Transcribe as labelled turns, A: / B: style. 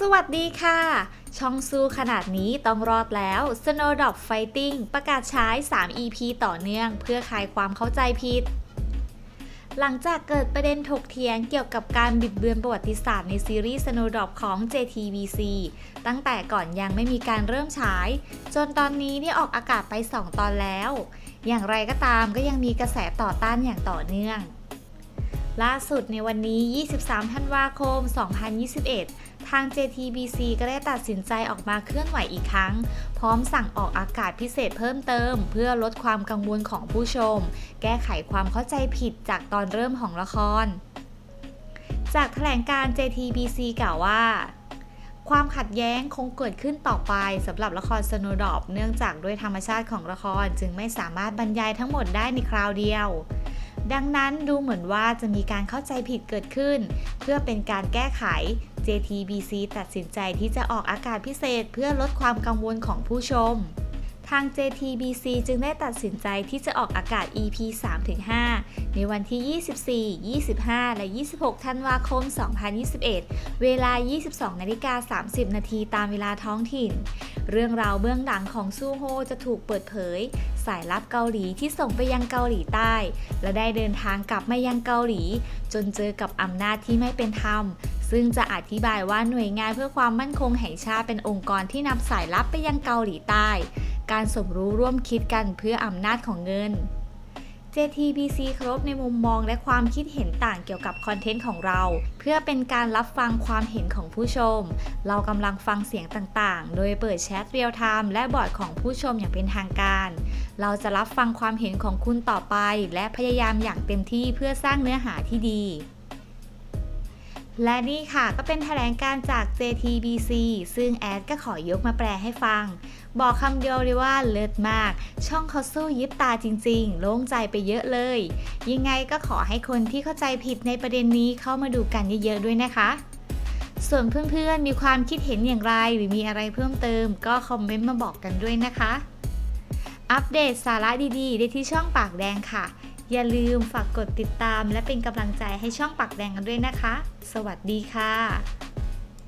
A: สวัสดีค่ะ ช่องสู้ขนาดนี้ต้องรอดแล้ว Snowdrop Fighting ประกาศฉาย3 EP ต่อเนื่องเพื่อคลายความเข้าใจผิด หลังจากเกิดประเด็นถกเถียงเกี่ยวกับการบิดเบือนประวัติศาสตร์ในซีรีส์ Snowdrop ของ JTBC ตั้งแต่ก่อนยังไม่มีการเริ่มฉาย จนตอนนี้ได้ออกอากาศไป 2 ตอนแล้ว อย่างไรก็ตามก็ยังมีกระแสต่อต้านอย่างต่อเนื่อง ล่าสุดในวันนี้ 23 ธันวาคม 2021 ทาง JTBC ก็ได้ตัดสินใจออกมาเคลื่อนไหวอีกครั้ง พร้อมสั่งออกอากาศพิเศษเพิ่มเติม เพื่อลดความกังวลของผู้ชม แก้ไขความเข้าใจผิดจากตอนเริ่มของละคร จากแถลงการ JTBC กล่าวว่าความขัดแย้งคงเกิดขึ้นต่อไปสำหรับละคร Snowdrop เนื่องจากด้วยธรรมชาติของละครจึงไม่สามารถบรรยายทั้งหมดได้ในคราวเดียว ดังนั้นดูเหมือนว่าจะมีการเข้าใจผิดเกิดขึ้น เพื่อเป็นการแก้ไข JTBC ตัดสินใจที่จะออกอากาศพิเศษ เพื่อลดความกังวลของผู้ชม ทาง JTBC จึงได้ตัดสินใจที่จะออกอากาศ EP 3-5 ในวันที่ 24 25 และ 26 ธันวาคม 2021 เวลา 22นาฬิกา30 นาทีตามเวลาท้องถิ่น เรื่องราวเบื้องหลังของซูโฮจะถูกเปิดเผย สายลับเกาหลีที่ส่งไปยังเกาหลีใต้ และได้เดินทางกลับมายังเกาหลี จนเจอกับอำนาจที่ไม่เป็นธรรม ซึ่งจะอธิบายว่าหน่วยงานเพื่อความมั่นคงแห่งชาติเป็นองค์กรที่นำสายลับไปยังเกาหลีใต้ การสมรู้ร่วมคิดกันเพื่ออำนาจของเงิน JTBC เคารพในมุมมองและความคิดเห็นต่างเกี่ยวกับคอนเทนต์ของเรา เพื่อเป็นการรับฟังความเห็นของผู้ชม เรากำลังฟังเสียงต่างๆ โดยเปิดแชทเรียลไทม์และบอร์ดของผู้ชมอย่างเป็นทางการ เราจะรับฟังความเห็นของคุณต่อไป และพยายามอย่างเต็มที่เพื่อสร้างเนื้อหาที่ดี และนี่ค่ะก็เป็นแถลงการจาก JTBC ซึ่งแอดก็ขอยกมาแปลให้ฟัง บอกคำเดียวเลยว่าเลิศมาก ช่องเขาสู้ยิบตาจริงๆ โล่งใจไปเยอะเลย ยังไงก็ขอให้คนที่เข้าใจผิดในประเด็นนี้เข้ามาดูกันเยอะๆด้วยนะคะ ส่วนเพื่อนๆมีความคิดเห็นอย่างไรหรือมีอะไรเพิ่มเติม ก็คอมเมนต์มาบอกกันด้วยนะคะ อัปเดตสาระดีๆ ได้ที่ช่องปากแดงค่ะ อย่าลืมฝากกดติดตามและเป็นกำลังใจให้ช่องปักแดงกันด้วยนะคะ สวัสดีค่ะ